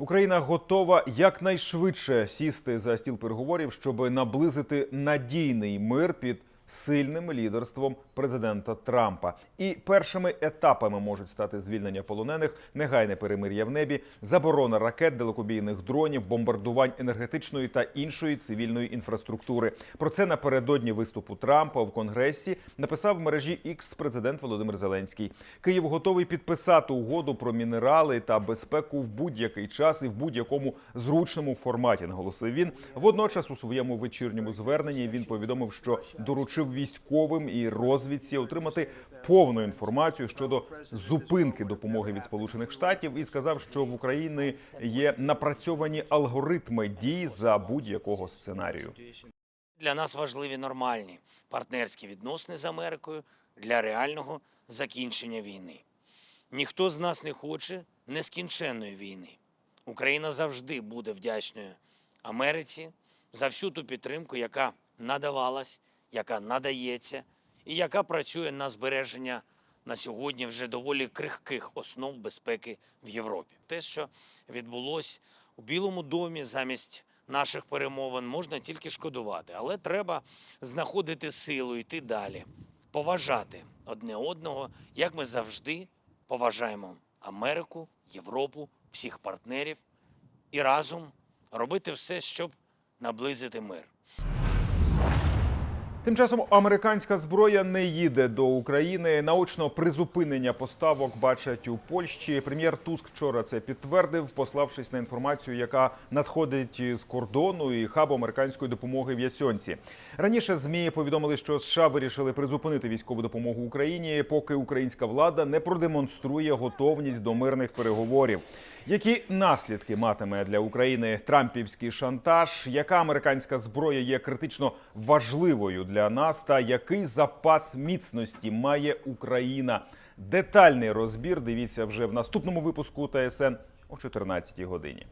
Україна готова якнайшвидше сісти за стіл переговорів, щоб наблизити надійний мир під сильним лідерством президента Трампа. І першими етапами можуть стати звільнення полонених, негайне перемир'я в небі, заборона ракет, далекобійних дронів, бомбардувань енергетичної та іншої цивільної інфраструктури. Про це напередодні виступу Трампа в Конгресі написав в мережі X президент Володимир Зеленський. Київ готовий підписати угоду про мінерали та безпеку в будь-який час і в будь-якому зручному форматі. Наголосив він. Водночас у своєму вечірньому зверненні він повідомив, що доручив військовим і розвідці отримати повну інформацію щодо зупинки допомоги від Сполучених Штатів і сказав, що в Україні є напрацьовані алгоритми дій за будь-якого сценарію. Для нас важливі нормальні партнерські відносини з Америкою для реального закінчення війни. Ніхто з нас не хоче нескінченної війни. Україна завжди буде вдячною Америці за всю ту підтримку, яка надавалась, яка надається і яка працює на збереження на сьогодні вже доволі крихких основ безпеки в Європі. Те, що відбулось у Білому домі замість наших перемовин, можна тільки шкодувати, але треба знаходити силу, йти далі, поважати одне одного, як ми завжди поважаємо Америку, Європу, всіх партнерів і разом робити все, щоб наблизити мир. Тим часом американська зброя не їде до України. Наочно призупинення поставок бачать у Польщі. Прем'єр Туск вчора це підтвердив, пославшись на інформацію, яка надходить з кордону і хабу американської допомоги в Ясьонці. Раніше змі повідомили, що США вирішили призупинити військову допомогу Україні, поки українська влада не продемонструє готовність до мирних переговорів. Які наслідки матиме для України трампівський шантаж? Яка американська зброя є критично важливою для нас? Та який запас міцності має Україна? Детальний розбір дивіться вже в наступному випуску ТСН о 14 годині.